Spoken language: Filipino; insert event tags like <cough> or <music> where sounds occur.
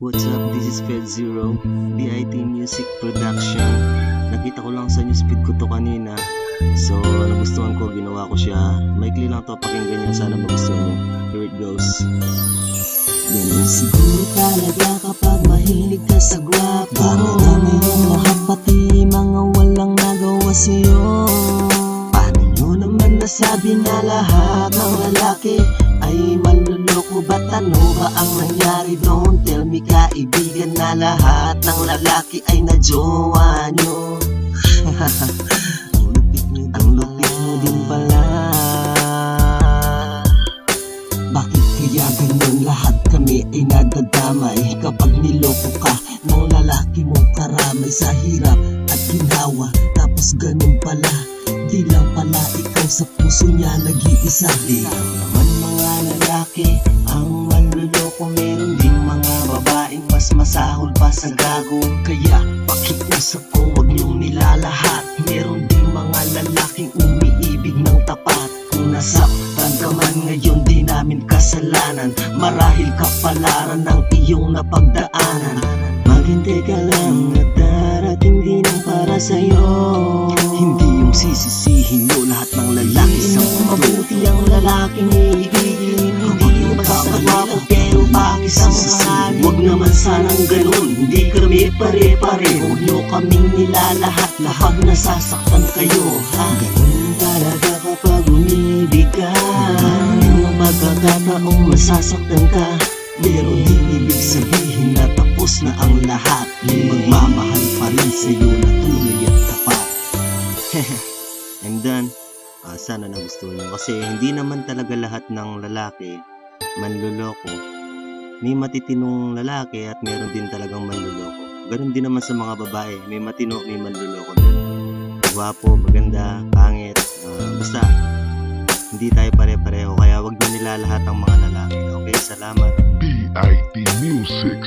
What's up? This is Fed Zero, BIT Music Production. Nakita ko lang sa newsfeed ko to kanina. So, nagustuhan ko, ginawa ko siya. Maikli lang to, pakinggan niyo. Sana magustuhan niyo. Here it goes. Ganun siguro talaga kapag mahilig ka sa gwapo Paradami yung lahat pati mga walang nagawa sa'yo Paano naman nasabi na lahat ng lalaki ay manluloko Ba't ano ba ang nangyari doon? Tell me kaibigan na lahat ng lalaki ay najowa nyo. Ang <laughs> lupit nyo, ang lupit mo din pala. Bakit kaya ganun? Lahat kami ay nadadamay. Kapag niloko ka ng lalaki mong karamay Sa hirap at ginawa Tapos ganun pala. Di lang pala ikaw sa puso niya nag-iisa. Di lang naman mga lalaki. Ang manluloko meron din mga babaeng Mas masahol pa sa gago. Kaya pakiusap ko wag niyong nilalahat. Meron din mga lalaking umiibig ng tapat. Kung nasaktan ka man ngayon di namin kasalanan. Marahil kapalaran ng iyong napagdaanan. Maghintay ka lang at darating din ang para sa'yo. Hindi yung sisisihin mo lahat ng lalaki sa mundo. Mabuti ang lalaking magkakagwapo mahal Huwag naman sanang ganun Hindi kami pare-pare Huwag nyo kaming nilalahat Kapag nasasaktan kayo ha Ganun talaga kapag umibig ka Yung pagkakataong masasaktan ka Pero di ibig sabihin na tapos na ang lahat magmamahal pa rin sa'yo na tunay at tapat <laughs> And done. Ah, sana nagustuhan niyo. Kasi hindi naman talaga lahat ng lalaki manluloko. May matitinong lalaki at meron din talagang manluloko. Ganon din naman sa mga babae. May matino, may manluloko din. Gwapo, maganda, pangit. ah, basta, hindi tayo pare-pareho. Kaya wag niyo nilalahat ang mga lalaki. Okay, salamat. BIT Music.